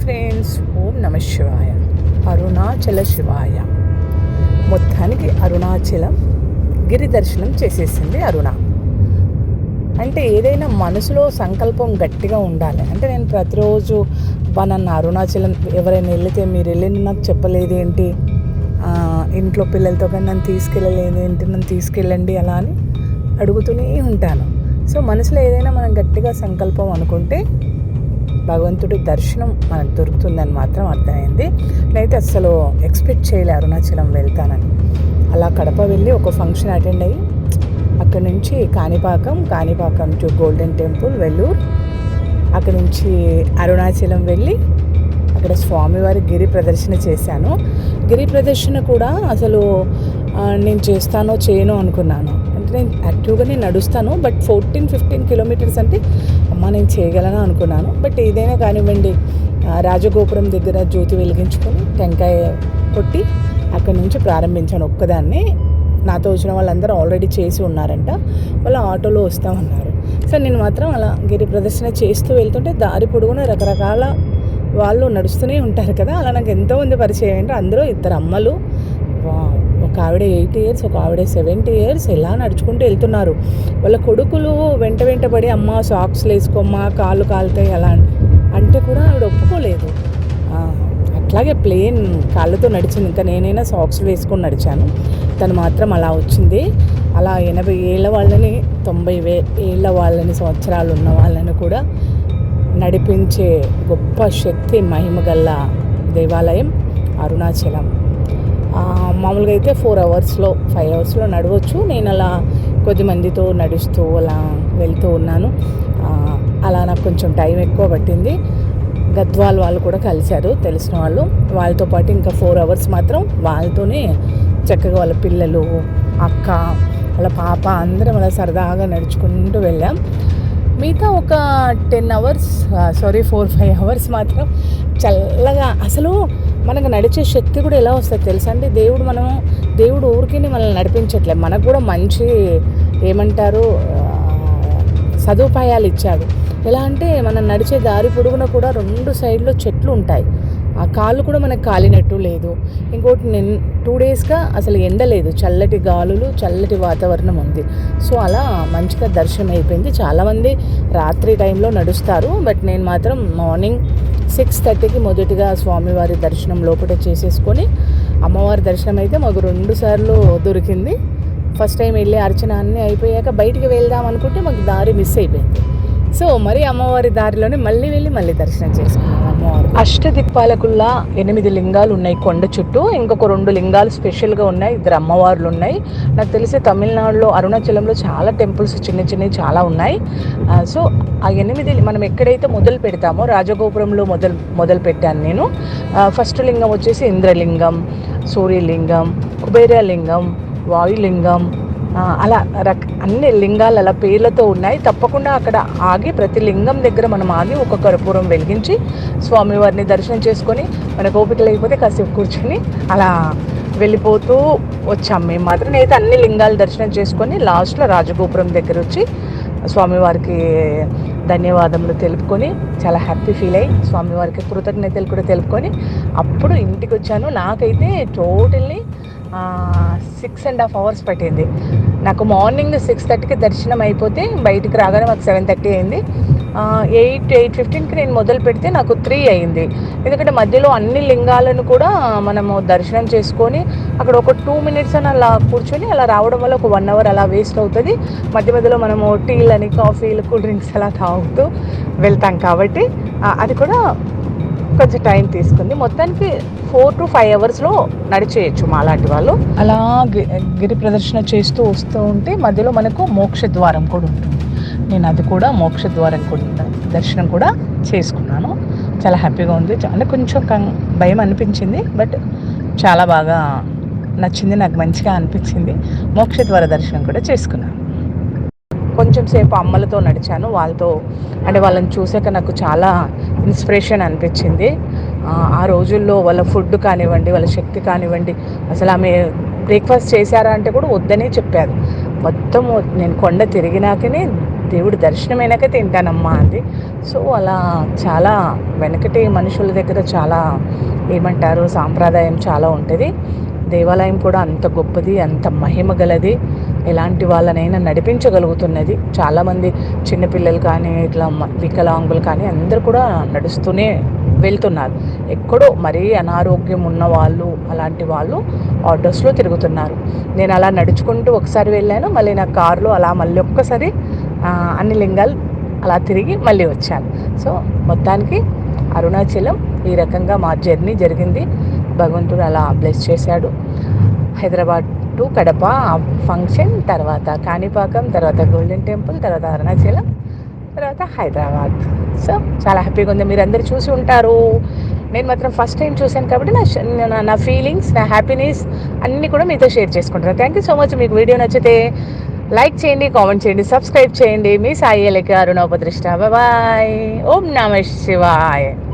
Friends ఓం నమ శివాయ. అరుణాచల శివాయ. మొత్తానికి అరుణాచలం గిరి దర్శనం చేసేసింది అరుణ. అంటే ఏదైనా మనసులో సంకల్పం గట్టిగా ఉండాలి. అంటే నేను ప్రతిరోజు బా నన్ను అరుణాచలం ఎవరైనా వెళితే మీరు వెళ్ళిన నాకు చెప్పలేదు ఏంటి? ఇంట్లో పిల్లలతో కానీ నన్ను తీసుకెళ్ళలేదు ఏంటి? నన్ను తీసుకెళ్ళండి అలా అని అడుగుతూనే ఉంటాను. సో మనసులో ఏదైనా మనం గట్టిగా సంకల్పం అనుకుంటే భగవంతుడి దర్శనం మనకు దొరుకుతుందని మాత్రం అర్థమైంది. నేనైతే అస్సలు ఎక్స్పెక్ట్ చేయలే అరుణాచలం వెళ్తానని. అలా కడప వెళ్ళి ఒక ఫంక్షన్ అటెండ్ అయ్యి అక్కడ నుంచి Kanipakam Kanipakam to golden temple Vellore. అక్కడ నుంచి అరుణాచలం వెళ్ళి అక్కడ స్వామివారి గిరి ప్రదర్శన చేశాను. గిరి ప్రదర్శన కూడా అసలు నేను చేస్తానో చేయను అనుకున్నాను. నేను యాక్టివ్గా నేను నడుస్తాను బట్ ఫోర్టీన్ ఫిఫ్టీన్ కిలోమీటర్స్ అంటే అమ్మ నేను చేయగలను అనుకున్నాను. బట్ ఏదైనా కానివ్వండి రాజగోపురం దగ్గర జ్యోతి వెలిగించుకొని టెంకాయ కొట్టి అక్కడి నుంచి ప్రారంభించాను ఒక్కదాన్ని. నాతో వచ్చిన వాళ్ళందరూ ఆల్రెడీ చేసి ఉన్నారంట. వాళ్ళు ఆటోలో వస్తామన్నారు. సో నేను మాత్రం అలా గిరి ప్రదర్శన చేస్తూ వెళ్తుంటే దారి పొడుగున రకరకాల వాళ్ళు నడుస్తూనే ఉంటారు కదా. అలా నాకు ఎంతోమంది పరిచయం ఏంటో అందరూ ఇద్దరు అమ్మలు ఒక ఆవిడ ఎయిట్ ఇయర్స్ ఒక ఆవిడ సెవెంటీ ఇయర్స్ ఎలా నడుచుకుంటూ వెళ్తున్నారు? వాళ్ళ కొడుకులు వెంట వెంటబడి అమ్మ సాక్స్లు వేసుకోమ్మా కాళ్ళు కాలుతాయి అలా అని. అంటే కూడా ఆవిడ ఒప్పుకోలేదు. అట్లాగే ప్లేన్ కాళ్ళతో నడిచింది. ఇంకా నేనైనా సాక్స్లు వేసుకొని నడిచాను. తను మాత్రం అలా వచ్చింది. అలా ఎనభై ఏళ్ళ వాళ్ళని తొంభై వే ఏళ్ళ వాళ్ళని సంవత్సరాలు ఉన్న వాళ్ళని కూడా నడిపించే గొప్ప శక్తి మహిమగల్ల దేవాలయం అరుణాచలం. మామూలుగా అయితే ఫోర్ అవర్స్లో ఫైవ్ అవర్స్లో నడవచ్చు. నేను అలా కొద్ది మందితో నడుస్తూ అలా వెళ్తూ ఉన్నాను. అలా నాకు కొంచెం టైం ఎక్కువ పట్టింది. గద్వాల్ వాళ్ళు కూడా కలిశారు తెలిసిన వాళ్ళు. వాళ్ళతో పాటు ఇంకా ఫోర్ అవర్స్ మాత్రం వాళ్ళతోనే చక్కగా వాళ్ళ పిల్లలు అక్క వాళ్ళ పాప అందరం అలా సరదాగా నడుచుకుంటూ వెళ్ళాం. మిగతా ఒక ten hours sorry four five hours మాత్రం చల్లగా అసలు మనకు నడిచే శక్తి కూడా ఎలా వస్తుంది తెలుసా అండి? దేవుడు మనం దేవుడు ఊరికే మనల్ని నడిపించట్లేదు. మనకు కూడా మంచి ఏమంటారు సదుపాయాలు ఇచ్చాడు. ఎలా అంటే మనం నడిచే దారి పొడుగున కూడా రెండు సైడ్లో చెట్లు ఉంటాయి. ఆ కాళ్ళు కూడా మనకు కాలినట్టు లేదు. ఇంకోటి నేను టూ డేస్గా అసలు ఎండలేదు చల్లటి గాలులు చల్లటి వాతావరణం ఉంది. సో అలా మంచిగా దర్శనం అయిపోయింది చాలామంది రాత్రి టైంలో నడుస్తారు. బట్ నేను మాత్రం మార్నింగ్ సిక్స్ థర్టీకి మొదటిగా స్వామివారి దర్శనం లోపల చేసేసుకొని అమ్మవారి దర్శనం అయితే మాకు రెండు సార్లు దొరికింది. ఫస్ట్ టైం వెళ్ళి అర్చన అన్నీ అయిపోయాక బయటికి వెళ్దాం అనుకుంటే మాకు దారి మిస్ అయిపోయింది. సో మరి అమ్మవారి దారిలోనే మళ్ళీ వెళ్ళి మళ్ళీ దర్శనం చేసుకున్నాం. అష్టదిక్పాలకుల్లా ఎనిమిది లింగాలు ఉన్నాయి కొండ చుట్టూ. ఇంకొక రెండు లింగాలు స్పెషల్గా ఉన్నాయి. ఇద్దరు అమ్మవార్లు ఉన్నాయి నాకు తెలిసి తమిళనాడులో అరుణాచలంలో చాలా టెంపుల్స్ చిన్న చిన్నవి చాలా ఉన్నాయి. సో ఆ ఎనిమిది మనం ఎక్కడైతే మొదలు పెడతామో రాజగోపురంలో మొదలు మొదలు పెట్టాను నేను. ఫస్ట్ లింగం వచ్చేసి ఇంద్రలింగం సూర్యలింగం కుబేరలింగం వాయులింగం అలా రక అన్ని లింగాలు అలా పేర్లతో ఉన్నాయి. తప్పకుండా అక్కడ ఆగి ప్రతి లింగం దగ్గర మనం ఆగి ఒక కర్పూరం వెలిగించి స్వామివారిని దర్శనం చేసుకొని మనకు ఓపిక లేకపోతే కాసేపు కూర్చొని అలా వెళ్ళిపోతూ వచ్చాం మేము మాత్రం. నేనైతే అన్ని లింగాలు దర్శనం చేసుకొని లాస్ట్లో రాజగోపురం దగ్గర వచ్చి స్వామివారికి ధన్యవాదములు తెలుపుకొని చాలా హ్యాపీ ఫీల్ అయ్యి స్వామివారికి కృతజ్ఞతలు కూడా తెలుపుకొని అప్పుడు ఇంటికి వచ్చాను. నాకైతే totally six and half hours పట్టింది. నాకు మార్నింగ్ సిక్స్ థర్టీకి దర్శనం అయిపోతే బయటికి రాగానే మాకు సెవెన్ థర్టీ అయింది. ఎయిట్ ఎయిట్ ఫిఫ్టీన్కి నేను మొదలు పెడితే నాకు త్రీ అయింది. ఎందుకంటే మధ్యలో అన్ని లింగాలను కూడా మనము దర్శనం చేసుకొని అక్కడ ఒక టూ మినిట్స్ అని అలా కూర్చొని అలా రావడం వల్ల ఒక వన్ అవర్ అలా వేస్ట్ అవుతుంది. మధ్య మధ్యలో మనము టీలని కాఫీలు కూల్ డ్రింక్స్ అలా తాగుతూ వెళ్తాం కాబట్టి అది కూడా కొంచెం టైం తీసుకుంది. మొత్తానికి ఫోర్ టు ఫైవ్ అవర్స్లో నడిచేయచ్చు మా లాంటి వాళ్ళు. అలా గిరి ప్రదర్శన చేస్తూ వస్తూ ఉంటే మధ్యలో మనకు మోక్ష ద్వారం కూడా ఉంటుంది. నేను అది కూడా మోక్ష ద్వారం కూడా దర్శనం కూడా చేసుకున్నాను. చాలా హ్యాపీగా ఉంది. అంటే కొంచెం భయం అనిపించింది. బట్ చాలా బాగా నచ్చింది. నాకు మంచిగా అనిపించింది. మోక్ష ద్వార దర్శనం కూడా చేసుకున్నాను. కొంచెం సేపు అమ్మలతో నడిచాను. వాళ్ళతో అంటే వాళ్ళని చూసాక నాకు చాలా ఇన్స్పిరేషన్ అనిపించింది. ఆ, రోజుల్లో వాళ్ళ ఫుడ్ కానివ్వండి వాళ్ళ శక్తి కానివ్వండి అసలు ఆమె బ్రేక్ఫాస్ట్ చేశారా అంటే కూడా వద్దనే చెప్పారు. మొత్తం నేను కొండ తిరిగినాకనే దేవుడి దర్శనమైనాక తింటానమ్మా అంది. సో అలా చాలా వెనకటి మనుషుల దగ్గర చాలా ఏమంటారు సాంప్రదాయం చాలా ఉంటుంది. దేవాలయం కూడా అంత గొప్పది అంత మహిమ గలది. ఎలాంటి వాళ్ళనైనా నడిపించగలుగుతున్నది. చాలామంది చిన్నపిల్లలు కానీ ఇట్లా వికలాంగులు కానీ అందరు కూడా నడుస్తూనే వెళ్తున్నారు. ఎక్కడో మరీ అనారోగ్యం ఉన్న వాళ్ళు అలాంటి వాళ్ళు ఆటోస్లో తిరుగుతున్నారు. నేను అలా నడుచుకుంటూ ఒకసారి వెళ్ళాను మళ్ళీ నా కారులో అలా మళ్ళీ ఒక్కసారి అన్ని లింగాలు అలా తిరిగి మళ్ళీ వచ్చాను. సో మొత్తానికి అరుణాచలం ఈ రకంగా మా జర్నీ జరిగింది. భగవంతుడు అలా బ్లెస్ చేశాడు. హైదరాబాద్ టు కడప ఫంక్షన్ తర్వాత కాణిపాకం తర్వాత గోల్డెన్ టెంపుల్ తర్వాత అరుణాచలం తర్వాత హైదరాబాద్. సో చాలా హ్యాపీగా ఉంది. మీరు అందరు చూసి ఉంటారు. నేను మాత్రం ఫస్ట్ టైం చూశాను కాబట్టి నా నా- ఫీలింగ్స్ నా హ్యాపీనెస్ అన్నీ కూడా మీతో షేర్ చేసుకుంటాను థ్యాంక్ యూ సో మచ్ మీకు వీడియో నచ్చితే లైక్ చేయండి కామెంట్ చేయండి సబ్స్క్రైబ్ చేయండి. మీ సాయి లేక అరుణోపదృష్ట బాయ్ ఓం నమ శివాయ్.